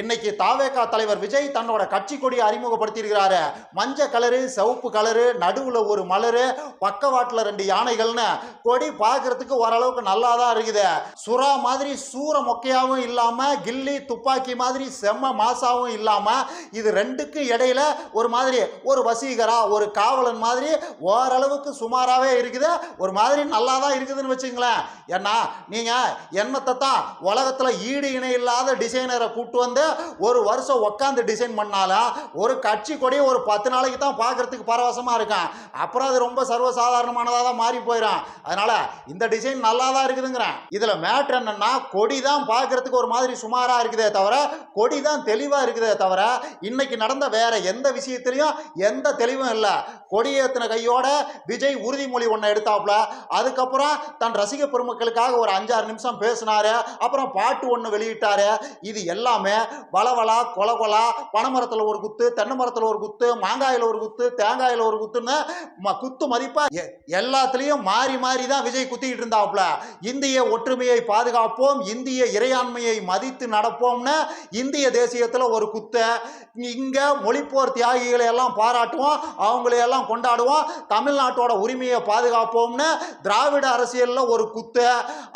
இன்னைக்கு தாவேகா தலைவர் விஜய் தன்னோட கட்சி கொடியை அறிமுகப்படுத்தியிருக்கிறாரு. மஞ்சள் கலரு சிவப்பு கலரு நடுவில் ஒரு மலரு பக்கவாட்டில் ரெண்டு யானைகள்னு கொடி பார்க்கறதுக்கு ஓரளவுக்கு நல்லா தான் இருக்குது. சுறா மாதிரி சூற மொக்கையாவும் இல்லாமல் கில்லி துப்பாக்கி மாதிரி செம்ம மாசாவும் இல்லாமல் இது ரெண்டுக்கும் இடையில ஒரு மாதிரி ஒரு வசீகரா ஒரு காவலன் மாதிரி ஓரளவுக்கு சுமாராகவே இருக்குது. ஒரு மாதிரி நல்லா தான் இருக்குதுன்னு வச்சுங்களேன். ஏன்னா நீங்கள் என்னத்தை தான் உலகத்தில் ஈடு இணை இல்லாத டிசைனரை கூட்டு வந்து ஒரு வருஷம் உட்காந்து டிசைன் பண்ணாலும் ஒரு கட்சி கொடி ஒரு பத்து நாளைக்கு தான் பார்க்கறதுக்கு பரவசமாக இருக்கும் அப்புறம் அது ரொம்ப சர்வசாதாரணமானதாக தான் மாறி போயிடும். அதனால இந்த டிசைன் நல்லா தான் இருக்குதுங்கிறேன். இதில் மேட்ரு என்னன்னா கொடி தான் பார்க்கறதுக்கு ஒரு மாதிரி சுமாராக இருக்குதே தவிர கொடி தான் தெளிவாக இருக்குதே தவிர இன்னைக்கு நடந்த வேற எந்த விஷயத்திலையும் எந்த தெளிவும் இல்லை. கொடியேற்றின கையோட விஜய் உறுதிமொழி ஒன்று எடுத்தாப்புல. அதுக்கப்புறம் தன் ரசிக பெருமக்களுக்காக ஒரு அஞ்சாறு நிமிஷம் பேசினாரு. அப்புறம் பாட்டு ஒன்று வெளியிட்டாரு. இது எல்லாமே வளவளா கொலகொலா பனைமரத்தில் ஒரு குத்து தென்னை மரத்தில் ஒரு குத்து மாங்காயில் ஒரு குத்து தேங்காயில் ஒரு குத்துன்னு குத்து மதிப்பா எல்லாத்துலேயும் மாறி மாறி தான் விஜய் குத்திக்கிட்டு இருந்தாப்புல. இந்திய ஒற்றுமையை பாதுகாப்போம் இந்திய இறையாண்மையை மதித்து நடப்போம்னு இந்திய தேசியத்தில் ஒரு குத்து. இங்கே மொழிப்போர் தியாகிகளை எல்லாம் பாராட்டுவோம் அவங்களை எல்லாம் கொண்டாடுவோம் தமிழ்நாட்டோட உரிமையை பாதுகாப்போம்னு திராவிட அரசியலில் ஒரு குத்து.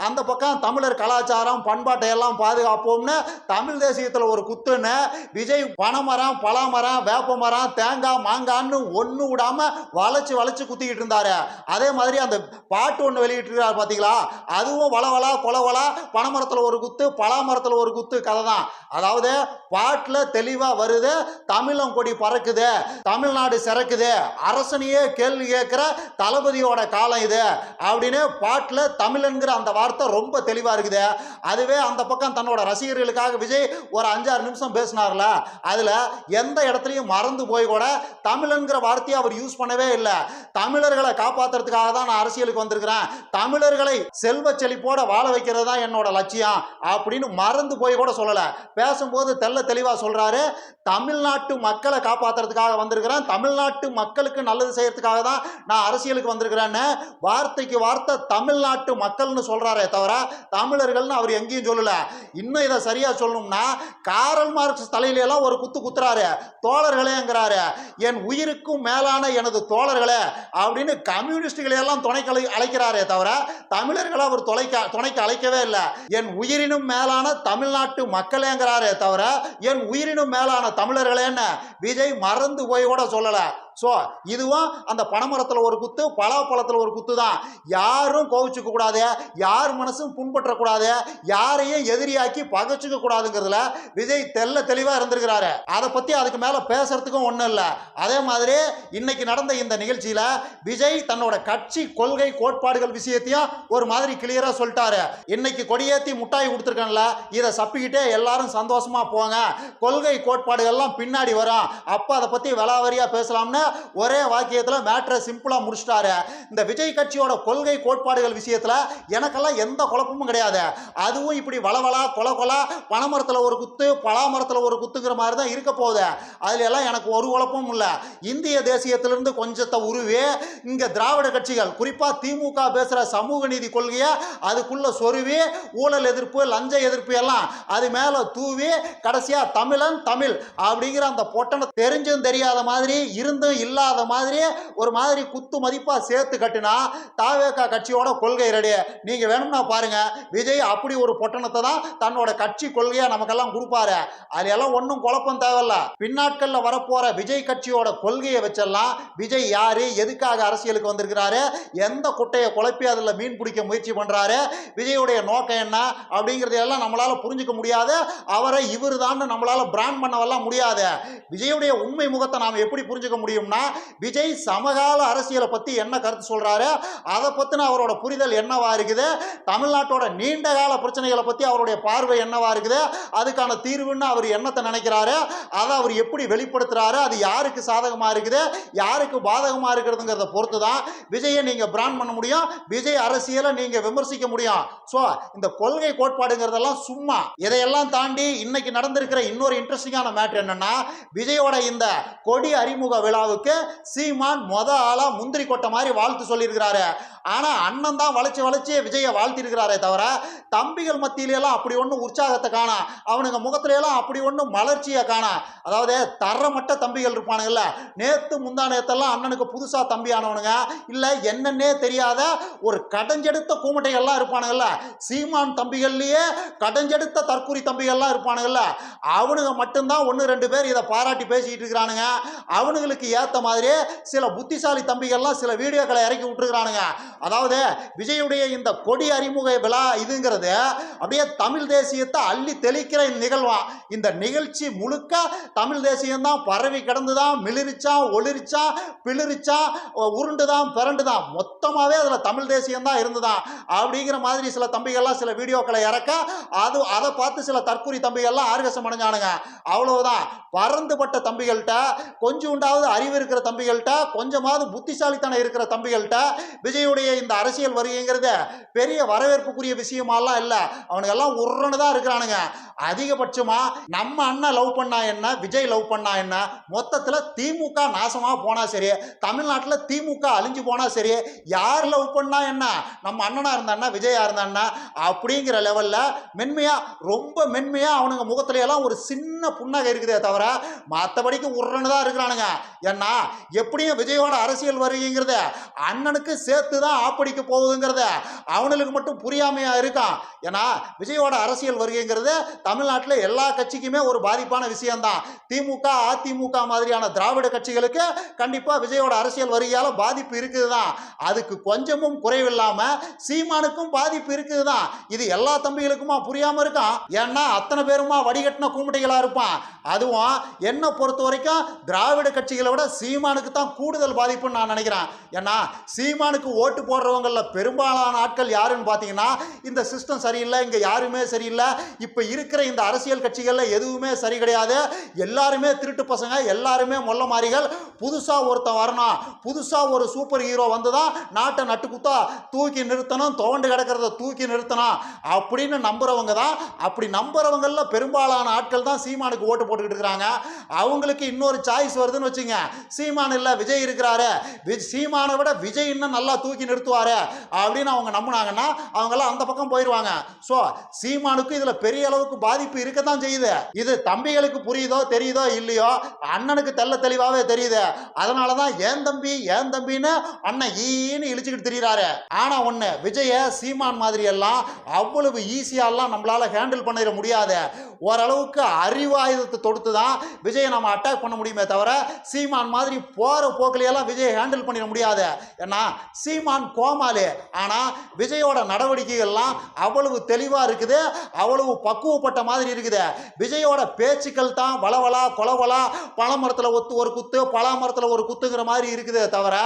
அந்த பக்கம் தமிழர் கலாச்சாரம் பண்பாட்டை எல்லாம் பாதுகாப்போம்னு தமிழ் தேசியத்தில் ஒரு குத்துன்னு விஜய் பனைமரம் பலாமரம் வேப்ப மரம் தேங்காய் மாங்கான்னு ஒன்று விடாம வளைச்சு வளைச்சு குத்திக்கிட்டு இருந்தாரு. அதே மாதிரி அந்த பாட்டு ஒன்று வெளியிட்டிருக்காரு பார்த்தீங்களா அதுவும் வளவளா கொலவளா பனைமரத்தில் ஒரு குத்து பலாமரத்தில் ஒரு குத்து கதை தான். அதாவது பாட்டில் தெளிவாக வருது தமிழம் கொடி பறக்குது தமிழ்நாடு சிறக்குது அரசனையே கேள்வி கேட்குற தளபதியோட காலம் இது அப்படின்னு பாட்டில் தமிழன்கிற அந்த வார்த்தை ரொம்ப தெளிவாக இருக்குது. அதுவே அந்த பக்கம் தன்னோட ரசிகர்களுக்காக விஜய் ஒரு அஞ்சாறு நிமிஷம் பேசினார்ல அதில் எந்த இடத்துலையும் மறந்து போய் கூட தமிழன்கிற வார்த்தையை அவர் யூஸ் பண்ணவே இல்லை. தமிழர்களை காப்பாற்றுறதுக்காக தான் நான் அரசியலுக்கு வந்திருக்கிறேன். தமிழர்களை செல்வ செழிப்போட வாழ வைக்கிறது தான் என்னோட லட்சியம் அப்படின்னு மறந்து போய் கூட சொல்லலை. பேசும்போது தெள்ள தெளிவாக சொல்கிறாரு தமிழ்நாட்டு மக்களை காப்பாற்றுறதுக்காக வந்திருக்கிறேன். தமிழ்நாட்டு மக்களுக்கு நல்லது செய்யறதுக்காக தான் நான் அரசியலுக்கு வந்திருக்கிறேன்னு வார்த்தைக்கு வார்த்தை தமிழ்நாட்டு மக்கள்னு சொல்கிறாரே தவிர தமிழர்கள்னு அவர் எங்கேயும் சொல்லலை. இன்னும் இதை சரியாக சொல்லணும்னா காரல் மார்க்ஸ் தலையிலெல்லாம் ஒரு குத்து குத்துறாரு. தோழர்களேங்கிறாரு. என் உயிருக்கும் மேலான எனது தோழர்களே அப்படின்னு கம்யூனிஸ்டுகளையெல்லாம் துணைக்கு அழைக்கிறாரே தவிர தமிழர்களை அவர் தொலைக்க துணைக்கு அழைக்கவே இல்லை. என் உயிரினும் மேலான தமிழ்நாட்டு மக்களேங்கிறாரே தவிர என் உயிரினும் மேலான தமிழர்களேன்னு விஜய் மறந்து போய் கூட சொல்லலை. ஸோ இதுவும் அந்த பனைமரத்தில் ஒரு குத்து பலாப்பழத்தில் ஒரு குத்து தான் யாரும் கோவிச்சுக்க கூடாது யார் மனசும் புண்பற்றக்கூடாது யாரையும் எதிரியாக்கி பகைச்சிக்க கூடாதுங்கிறதுல விஜய் தெல்ல தெளிவாக இருந்திருக்கிறாரு. அதை பற்றி அதுக்கு மேலே பேசுறதுக்கும் ஒன்றும் இல்லை. அதே மாதிரி இன்னைக்கு நடந்த இந்த நிகழ்ச்சியில் விஜய் தன்னோட கட்சி கொள்கை கோட்பாடுகள் விஷயத்தையும் ஒரு மாதிரி கிளியராக சொல்லிட்டாரு. இன்னைக்கு கொடியேற்றி முட்டாய் கொடுத்துருக்கேன்ல இதை சப்பிக்கிட்டே எல்லாரும் சந்தோஷமா போங்க. கொள்கை கோட்பாடுகள்லாம் பின்னாடி வரும். அப்போ அதை பற்றி விலாவரியாக பேசலாம்னு ஒரே வாக்கியத்தில் மேட்ரை சிம்பிளாக முடிச்சிட்டாரு. இந்த விஜய் கட்சியோட கொள்கை கோட்பாடுகள் விஷயத்தில் எனக்கெல்லாம் எந்த குழப்பமும் கிடையாது. அதுவும் இப்படி வளவலா கொல கொலா பனைமரத்தில் ஒரு குத்து பலாமரத்தில் ஒரு குத்துங்கிற மாதிரி தான் இருக்க போகுது. அதுல எல்லாம் எனக்கு ஒரு குழப்பமும் இல்லை. இந்திய தேசியத்திலிருந்து கொஞ்சத்தை உருவி இங்கே திராவிட கட்சிகள் குறிப்பாக திமுக பேசுகிற சமூக நீதி கொள்கையை அதுக்குள்ளே சொருவி ஊழல் எதிர்ப்பு லஞ்ச எதிர்ப்பு எல்லாம் அது மேலே தூவி கடைசியாக தமிழன் தமிழ் அப்படிங்கிற அந்த பொட்டனை தெரிஞ்சும் தெரியாத மாதிரி இருந்தும் இல்லாத மாதிரி ஒரு மாதிரி குத்து மதிப்பாக சேர்த்து கட்டினா தாவேக்கா கட்சியோட கொள்கை ரெடி நீங்கள் வேணும்னா பாருங்கள் விஜய் அப்படி ஒரு பொட்டணத்தை தான் தன்னோட கட்சி கொள்கையாக நமக்கெல்லாம் கொடுப்பாரு. அது எல்லாம் ஒன்றும் குழப்பம் தேவையில்ல. பின்னாட்களில் வரப்போகிற விஜய் கட்சியோட கொள்கையை வச்செல்லாம் விஜய் யார் எதுக்காக அரசியலுக்கு வந்திருக்கிறாரு எந்த குட்டையை குழப்பி அதில் மீன் பிடிக்க முயற்சி பண்ணுறாரு விஜயுடைய நோக்கம் என்ன அப்படிங்கிறதையெல்லாம் நம்மளால் புரிஞ்சுக்க முடியாது. அவரை இவர் தான் நம்மளால் பிராண்ட் பண்ணவெல்லாம் முடியாது. விஜயுடைய உண்மை முகத்தை நாம் எப்படி புரிஞ்சுக்க முடியும்? முடியும்னா விஜய் சமகால அரசியலை பற்றி என்ன கருத்து சொல்றாரு? அதை பற்றின அவரோட புரிதல் என்னவா இருக்குது? தமிழ்நாட்டோட நீண்ட கால பிரச்சனைகளை பற்றி அவருடைய பார்வை என்னவா இருக்குது? அதுக்கான தீர்வுன்னு அவர் என்னத்தை நினைக்கிறாரு? அதை அவர் எப்படி வெளிப்படுத்துறாரு? அது யாருக்கு சாதகமாக இருக்குது? யாருக்கு பாதகமாக இருக்கிறதுங்கிறத பொறுத்து தான் விஜயை நீங்கள் பிராண்ட் பண்ண முடியும். விஜய் அரசியலை நீங்கள் விமர்சிக்க முடியும். ஸோ இந்த கொள்கை கோட்பாடுங்கிறதெல்லாம் சும்மா. இதையெல்லாம் தாண்டி இன்னைக்கு நடந்திருக்கிற இன்னொரு இன்ட்ரெஸ்டிங்கான மேட்ரு என்னன்னா விஜயோட இந்த கொடி அறிமுக விழாவுக்கு அளவுக்கு சீமான் மொத ஆளாக முந்திரி கொட்டை மாதிரி வாழ்த்து சொல்லியிருக்கிறாரு. ஆனால் அண்ணன் தான் வளைச்சி வளைச்சி விஜயை வாழ்த்திருக்கிறாரே தவிர தம்பிகள் மத்தியிலெல்லாம் அப்படி ஒன்றும் உற்சாகத்தை காணா அவனுங்க முகத்துல எல்லாம் அப்படி ஒன்றும் மலர்ச்சியை காணா. அதாவது தரமட்ட தம்பிகள் இருப்பானுங்கள்ல நேற்று முந்தா நேத்தெல்லாம் அண்ணனுக்கு புதுசாக தம்பி ஆனவனுங்க. என்னன்னே தெரியாத ஒரு கடைஞ்செடுத்த கூமட்டைகள்லாம் இருப்பானுங்கள்ல சீமான் தம்பிகள்லேயே கடைஞ்செடுத்த தற்கூரி தம்பிகள்லாம் இருப்பானுங்கள்ல அவனுங்க மட்டும்தான் ஒன்று ரெண்டு பேர் இதை பாராட்டி பேசிக்கிட்டு இருக்கிறானுங்க. அவனுங்களுக்கு ஏற்ற மாதிரி சில புத்திசாலி தம்பிகள்லாம் சில வீடியோக்களை இறக்கி விட்டுருக்கானுங்க அதாவது விஜயுடைய இந்த கொடி அறிமுக விழா இதுங்கிறது அப்படியே தமிழ் தேசியத்தை அள்ளி தெளிக்கிற இந்த நிகழ்வான் இந்த நிகழ்ச்சி முழுக்க தமிழ் தேசியம்தான் பரவி கிடந்துதான் மிளிரிச்சான் ஒளிரிச்சான் பிளிரிச்சான் பிறண்டு தான் மொத்தமாகவே அதில் தமிழ் தேசியம்தான் இருந்துதான் அப்படிங்கிற மாதிரி சில தம்பிகள்லாம் சில வீடியோக்களை இறக்க அது அதை பார்த்து சில தற்கூரி தம்பிகள்லாம் ஆர்கசம் அடைஞ்சானுங்க அவ்வளவுதான். பறந்துபட்ட தம்பிகள்கிட்ட கொஞ்சோண்டாவது அறிவு இருக்கிற தம்பிகள்கிட்ட கொஞ்சமாவது புத்திசாலித்தனம் இருக்கிற தம்பிகள்கிட்ட விஜயுடைய இந்த அரசியல் வருகைங்கிறத பெரிய வரவேற்புக்குரிய விஷயமாலாம் இல்லை. அவனுங்கெல்லாம் உருன்னு தான் இருக்கிறானுங்க. அதிகபட்சமா நம்ம அண்ணன் லவ் பண்ணா என்ன விஜய் லவ் பண்ணா என்ன மொத்தத்தில் திமுக நாசமா போனால் சரி தமிழ்நாட்டில் திமுக அழிஞ்சு போனா சரி யார் லவ் பண்ணா என்ன நம்ம அண்ணனா இருந்தான்னா விஜயா இருந்தான்னா அப்படிங்கிற லெவல்ல மென்மையா ரொம்ப மென்மையாக அவனுங்க முகத்துல எல்லாம் ஒரு சின்ன புண்ணாக இருக்குதே தவிர மற்றபடிக்கு உருன்னு தான் இருக்கிறானுங்க. ஏன்னா எப்படியும் விஜயோட அரசியல் வருகைங்கிறத அண்ணனுக்கு சேர்த்து தான் ஆப்படிக்க போகுதுங்கிறத அவனுக்கு மட்டும் புரியாமையா இருக்கான். ஏன்னா விஜயோட அரசியல் வருகைங்கிறது தமிழ்நாட்டில் எல்லா கட்சிக்குமே ஒரு பாதிப்பான விஷயம்தான். திமுக அதிமுக மாதிரியான திராவிட கட்சிகளுக்கு கண்டிப்பாக விஜயோட அரசியல் வருகையால் பாதிப்பு இருக்குது தான் அதுக்கு கொஞ்சமும் குறைவில்லாமல் சீமானுக்கும் பாதிப்பு இருக்குது தான் இது எல்லா தம்பிகளுக்குமா புரியாமல் இருக்கான். ஏன்னா அத்தனை பேருமா வடிகட்டின கூமுட்டைகளாக இருப்பான். அதுவும் என்னை பொறுத்த வரைக்கும் திராவிட கட்சிகளை விட சீமானுக்கு தான் கூடுதல் பாதிப்புன்னு நான் நினைக்கிறேன். ஏன்னா சீமானுக்கு ஓட்டு போடுறவங்களில் பெரும்பாலான ஆட்கள் யாருன்னு பார்த்தீங்கன்னா இந்த சிஸ்டம் சரியில்லை இங்கே யாருமே சரியில்லை. இப்போ இருக்கிற இந்த அரசியல் கட்சிகளில் எதுவுமே சரி கிடையாது. எல்லாருமே திருட்டு பசங்க எல்லாருமே மொல்ல மாறிகள். புதுசாக ஒருத்தன் வரணும் புதுசாக ஒரு சூப்பர் ஹீரோ வந்து தான் நாட்டை நட்டுக்குத்தா தூக்கி நிறுத்தணும் துவண்டு கிடக்கிறத தூக்கி நிறுத்தணும் அப்படின்னு நம்புறவங்க தான். அப்படி நம்புகிறவங்களில் பெரும்பாலான ஆட்கள் தான் சீமானுக்கு ஓட்டு போட்டுக்கிட்டு இருக்கிறாங்க. அவங்களுக்கு இன்னொரு சாய்ஸ் வருதுன்னு வச்சுங்க சீமான் இல்லை விஜய் இருக்கிறாரு. சீமானை விட விஜய் இன்னும் நல்லா தூக்கி நிறுத்துவாரு அப்படின்னு அவங்க நம்புனாங்கன்னா அவங்கெல்லாம் அந்த பக்கம் போயிடுவாங்க ஸோ சீமானுக்கு இதில் பெரிய அளவுக்கு பாதிப்பு இருக்கத்தான் செய்யுது. இது தம்பிகளுக்கு புரியுதோ தெரியுதோ இல்லையோ அண்ணனுக்கு தெள்ள தெளிவாகவே தெரியுது. அதனால தான் ஏன் தம்பி ஏன் தம்பின்னு அண்ணன் ஈன்னு இழிச்சுக்கிட்டு தெரியுறாரு. ஆனால் ஒன்று விஜய சீமான் மாதிரி எல்லாம் அவ்வளவு ஈஸியாலாம் நம்மளால ஹேண்டில் பண்ணிட முடியாது. ஓரளவுக்கு அறிவாயுதத்தை தொடுத்து தான் விஜயை நம்ம அட்டாக் பண்ண முடியுமே தவிர சீமான் மாதிரி போகிற போக்கிலையெல்லாம் விஜய் ஹேண்டில் பண்ணிட முடியாது. ஏன்னா சீமான் கோமாளி. ஆனால் விஜயோட நடவடிக்கைகள்லாம் அவ்வளவு தெளிவாக இருக்குது அவ்வளவு பக்குவப்பட்ட மாதிரி இருக்குது. விஜயோட பேச்சுக்கள் தான் வளவலா கொலவலா பழமரத்தில் ஒத்து ஒரு குத்து பலாமரத்தில் ஒரு குத்துங்கிற மாதிரி இருக்குதே தவிர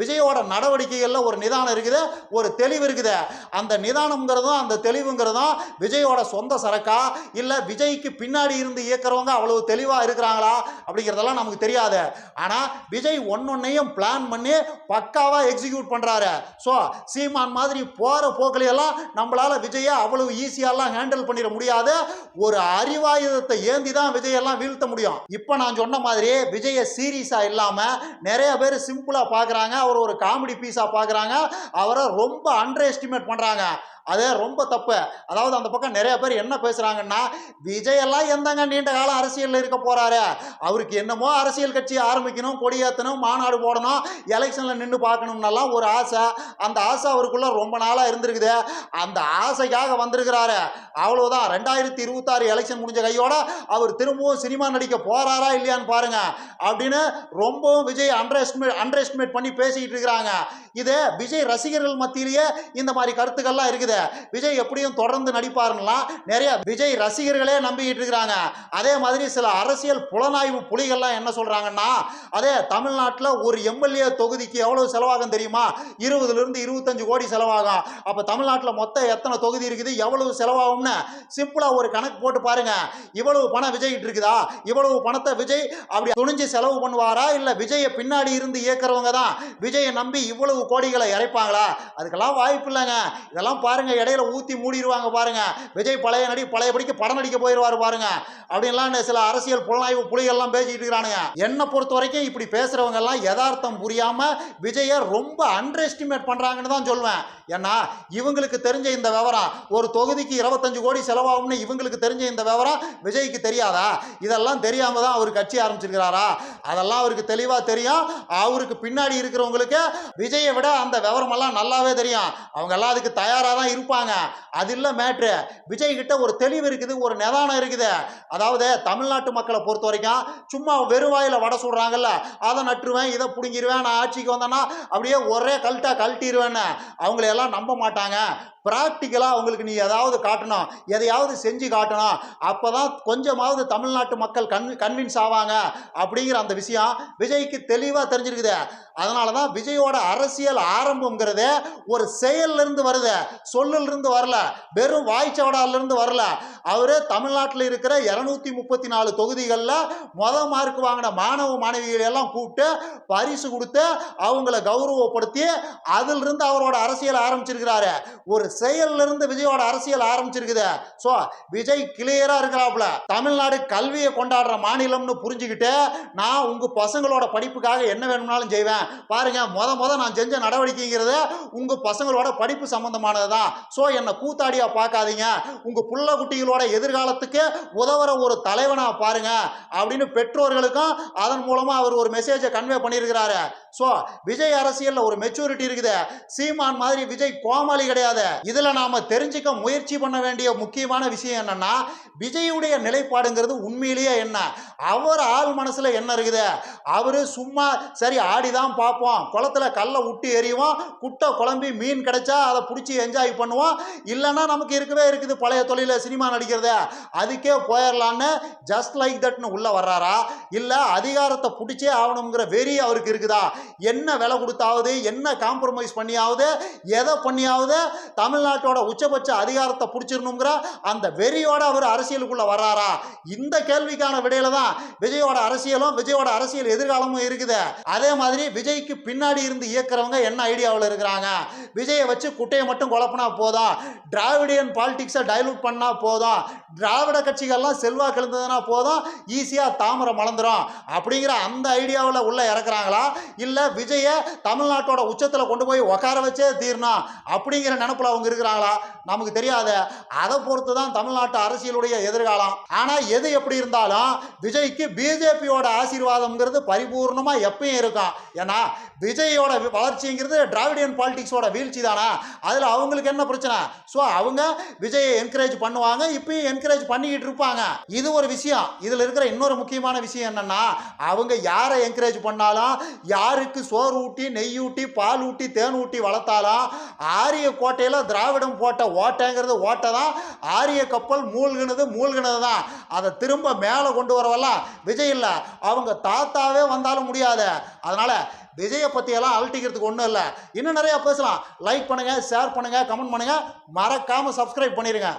விஜயோட நடவடிக்கைகளில் ஒரு நிதானம் இருக்குது ஒரு தெளிவு இருக்குது. அந்த நிதானம்ங்கிறதும் அந்த தெளிவுங்கிறதும் விஜயோட சொந்த சரக்கா? இல்லை விஜய்க்கு பின்னாடி இருந்து இயக்கிறவங்க அவ்வளவு தெளிவாக இருக்கிறாங்களா? அப்படிங்கிறதெல்லாம் நமக்கு தெரியாது. ஆனால் விஜய் ஒன்னொன்னையும் பிளான் பண்ணி பக்காவாக எக்ஸிக்யூட் பண்ணுறாரு ஸோ சீமான் மாதிரி போகிற போக்கிலையெல்லாம் நம்மளால் விஜயை அவ்வளவு ஈஸியாலாம் ஹேண்டில் பண்ணிட முடியாது. ஒரு அறிவாயுதத்தை ஏந்தி தான் விஜயெல்லாம் வீழ்த்த முடியும். இப்போ நான் சொன்ன மாதிரி விஜயை சீரியஸாக இல்லாமல் நிறைய பேர் சிம்பிளாக பார்க்குறாங்க அவர் ஒரு காமெடி பீஸாக பார்க்குறாங்க அவரை ரொம்ப அண்டர் எஸ்டிமேட் பண்ணுறாங்க அது ரொம்ப தப்பு. அதாவது அந்த பக்கம் நிறைய பேர் என்ன பேசுகிறாங்கன்னா விஜயெல்லாம் எந்தங்க நீண்ட காலம் அரசியலில் இருக்க போகிறாரு அவருக்கு என்னமோ அரசியல் கட்சி ஆரம்பிக்கணும் கொடியேற்றணும் மாநாடு போடணும் எலெக்ஷனில் நின்று பார்க்கணும்னெல்லாம் ஒரு ஆசை. அந்த ஆசை அவருக்குள்ள ரொம்ப நாளாக இருந்திருக்குது. அந்த ஆசைக்காக வந்திருக்கிறாரு. அவ்வளவுதான். ரெண்டாயிரத்தி இருபத்தாறு எலெக்ஷன் முடிஞ்ச கையோட அவர் திரும்பவும் சினிமா நடிக்க போறாரா இல்லையான்னு பாருங்க. அப்படின்னு ரொம்பவும் Vijay underestimate underestimate பண்ணி பேசிக்கிட்டு இருக்கிறாங்க. இது விஜய் ரசிகர்கள் மத்தியிலேயே இந்த மாதிரி கருத்துக்கள்லாம் இருக்குது. விஜய் எப்படியும் தொடர்ந்து நடிப்பாருலாம் நிறைய விஜய் ரசிகர்களே நம்பிக்கிட்டு இருக்கிறாங்க. அதே மாதிரி சில அரசியல் புலனாய்வு புலிகள்லாம் என்ன சொல்றாங்கன்னா அதே தமிழ்நாட்டில் ஒரு எம்எல்ஏ தொகுதிக்கு எவ்வளவு செலவாகும் தெரியுமா? இருபதுல இருந்து இருபத்தஞ்சு கோடி செலவாகும். அப்போ தமிழ்நாட்டில் மொத்தம் எத்தனை தொகுதி இருக்குது? எவ்வளவு செலவாகும்னு சிம்பிளாக ஒரு கணக்கு போட்டு பாருங்க. இவ்வளவு பணம் விஜய்கிட்டு இருக்குதா? இவ்வளவு பணத்தை விஜய் அப்படி துணிஞ்சு செலவு பண்ணுவாரா? இல்ல விஜயை பின்னாடி இருந்து இயக்குறவங்க தான் விஜயை நம்பி இவ்வளவு கோடிகளை இறைப்பாங்களா? அதுக்கெல்லாம் வாய்ப்பு இல்லைங்க. இதெல்லாம் பாருங்க. பாருங்க இடையில ஊத்தி மூடிடுவாங்க பாருங்க. விஜய் பழைய நடி பழையபடிக்கு படம் நடிக்க போயிடுவாரு பாருங்க. அப்படின்லாம் சில அரசியல் புலனாய்வு புலிகள்லாம் பேசிக்கிட்டு இருக்கிறானுங்க. என்னை பொறுத்த வரைக்கும் இப்படி பேசுறவங்க எல்லாம் யதார்த்தம் புரியாம விஜயை ரொம்ப அண்டர் எஸ்டிமேட் பண்றாங்கன்னு தான் சொல்வேன். ஏன்னா இவங்களுக்கு தெரிஞ்ச இந்த விவரம் ஒரு தொகுதிக்கு இருபத்தஞ்சு கோடி செலவாகும்னு இவங்களுக்கு தெரிஞ்ச இந்த விவரம் விஜய்க்கு தெரியாதா? இதெல்லாம் தெரியாம தான் அவர் கட்சி ஆரம்பிச்சிருக்கிறாரா? அதெல்லாம் அவருக்கு தெளிவாக தெரியும். அவருக்கு பின்னாடி இருக்கிறவங்களுக்கு விஜயை விட அந்த விவரமெல்லாம் நல்லாவே தெரியும். அவங்க எல்லாம் அதுக்கு தயாராக தான் இருப்பாங்க. அது இல்லை மேட்ரு விஜய் கிட்ட ஒரு தெளிவு இருக்குது ஒரு நிதானம் இருக்குது. அதாவது தமிழ்நாட்டு மக்களை பொறுத்த வரைக்கும் சும்மா வெறுவாயில் வடை சுடுறாங்கல்ல அதை நட்டுருவேன் இதை பிடுங்கிடுவேன் நான் ஆட்சிக்கு வந்தேன்னா அப்படியே ஒரே கல்ட்டா கழட்டிடுவேன்னு அவங்களையெல்லாம் நம்ப மாட்டாங்க. ப்ராக்டிக்கலாக அவங்களுக்கு நீ ஏதாவது காட்டணும். எதையாவது செஞ்சு காட்டணும். அப்போ தான் கொஞ்சமாவது தமிழ்நாட்டு மக்கள் கன் கன்வின்ஸ் ஆவாங்க. அப்படிங்கிற அந்த விஷயம் விஜய்க்கு தெளிவாக தெரிஞ்சிருக்குது. அதனால தான் விஜயோட அரசியல் ஆரம்பங்கிறதே ஒரு செயல்லிருந்து வருது. சொல்லிலிருந்து வரல. வெறும் வாய்ச்சவடாலிருந்து வரல. அவர் தமிழ்நாட்டில் இருக்கிற இரநூத்தி முப்பத்தி நாலு தொகுதிகளில் மொத மார்க் வாங்கின மாணவ மாணவிகளை எல்லாம் கூப்பிட்டு பரிசு கொடுத்து அவங்கள கௌரவப்படுத்தி அதிலிருந்து அவரோட அரசியல் ஆரம்பிச்சிருக்கிறாரு. ஒரு செயல்ல இருந்து விஜயோட அரசியல் ஆரம்பிச்சிருக்குது. ஸோ விஜய் கிளியரா இருக்கிறாப்புல. தமிழ்நாடு கல்வியை கொண்டாடுற மாநிலம்னு புரிஞ்சுக்கிட்டு நான் உங்க பசங்களோட படிப்புக்காக என்ன வேணும்னாலும் செய்வேன். பாருங்க முத முத நான் செஞ்ச நடவடிக்கைங்கிறது உங்க பசங்களோட படிப்பு சம்பந்தமானது தான் ஸோ என்னை கூத்தாடியா பார்க்காதீங்க. உங்க புள்ள குட்டிகளோட எதிர்காலத்துக்கு உதவுற ஒரு தலைவனா பாருங்க அப்படின்னு பெற்றோர்களுக்கும் அதன் மூலமா அவர் ஒரு மெசேஜை கன்வே பண்ணியிருக்கிறாரு. ஸோ விஜய் அரசியலில் ஒரு மெச்சூரிட்டி இருக்குது. சீமான் மாதிரி விஜய் கோமாளி கிடையாது. இதில் நாம் தெரிஞ்சுக்க முயற்சி பண்ண வேண்டிய முக்கியமான விஷயம் என்னன்னா விஜயுடைய நிலைப்பாடுங்கிறது உண்மையிலேயே என்ன? அவர் ஆள் மனசில் என்ன இருக்குது? அவர் சும்மா சரி ஆடிதான் பார்ப்போம். குளத்துல கல்லை விட்டு எறிவோம். குட்டை குழம்பி மீன் கிடைச்சா அதை பிடிச்சி என்ஜாய் பண்ணுவோம். இல்லைன்னா நமக்கு இருக்கவே இருக்குது பழைய தொழிலில் சினிமா நடிக்கிறத. அதுக்கே போயிடலான்னு ஜஸ்ட் லைக் தட்னு உள்ளே வர்றாரா? இல்லை அதிகாரத்தை பிடிச்சே ஆகணுங்கிற வெறி அவருக்கு இருக்குதா? என்ன விலை கொடுத்தாவது? என்ன காம்ப்ரமைஸ் பண்ணியாவது? எதை பண்ணியாவது? தமிழ்நாட்டோட உச்சபட்ச அதிகாரத்தை பிடிச்சிடணுங்கிற அந்த வெறியோட அவர் அரசியலுக்குள்ள வர்றாரா? இந்த கேள்விக்கான விடையில தான் விஜயோட அரசியலும் விஜயோட அரசியல் எதிர்காலமும் இருக்குது. அதே மாதிரி விஜய்க்கு பின்னாடி இருந்து இயக்குறவங்க என்ன ஐடியாவில் இருக்கிறாங்க? விஜயை வச்சு குட்டையை மட்டும் குழப்பினா போதும் டிராவிடியன் பாலிடிக்ஸை டைலூட் பண்ணால் போதும் திராவிட கட்சிகள்லாம் செல்வாக்கு எழுந்ததுன்னா போதும் ஈஸியாக தாமரை மலர்ந்துரும். அப்படிங்கிற அந்த ஐடியாவில் உள்ள இறக்குறாங்களா? இல்லை விஜயை தமிழ்நாட்டோட உச்சத்தில் கொண்டு போய் உட்கார வச்சே தீரணும் அப்படிங்கிற நினப்பில் அவங்க இருக்கிறாங்களா? நமக்கு தெரியாது. அதை பொறுத்து தான் தமிழ்நாட்டு அரசியலுடைய எதிர்காலம். ஆனால் எது எப்படி இருந்தாலும் விஜய்க்கு பிஜேபியோட ஆசீர்வாதம்ங்கிறது பரிபூர்ணமாக எப்பயும் இருக்கும். ஏன்னா விஜயோட வளர்ச்சிங்கிறது டிராவிடியன் பாலிடிக்ஸோட வீழ்ச்சி தானா அதில் அவங்களுக்கு என்ன பிரச்சனை? ஸோ அவங்க விஜயை என்கரேஜ் பண்ணுவாங்க இப்பயும் என்கரேஜ் பண்ணிக்கிட்டு இருப்பாங்க. இது ஒரு விஷயம். இதில் இருக்கிற இன்னொரு முக்கியமான விஷயம் என்னென்னா அவங்க யாரை என்கரேஜ் பண்ணாலும் யாருக்கு சோறு ஊட்டி நெய் ஊட்டி பால் ஊட்டி தேன் ஊட்டி வளர்த்தாலும் ஆரிய கோட்டையில் திராவிடம் போட்ட ஓட்டைங்கிறது ஓட்டை தான் ஆரிய கப்பல் மூழ்கினது மூழ்கினது தான் அதை திரும்ப மேலே கொண்டு வரவெல்லாம் விஜய் இல்லை. அவங்க தாத்தாவே வந்தாலும் முடியாது. அதனால் விஜயை பற்றியெல்லாம் அழட்டிக்கிறதுக்கு ஒன்றும் இல்லை. இன்னும் நிறையா பேசலாம். லைக் பண்ணுங்கள் ஷேர் பண்ணுங்கள் கமெண்ட் பண்ணுங்கள் மறக்காமல் சப்ஸ்கிரைப் பண்ணிடுங்க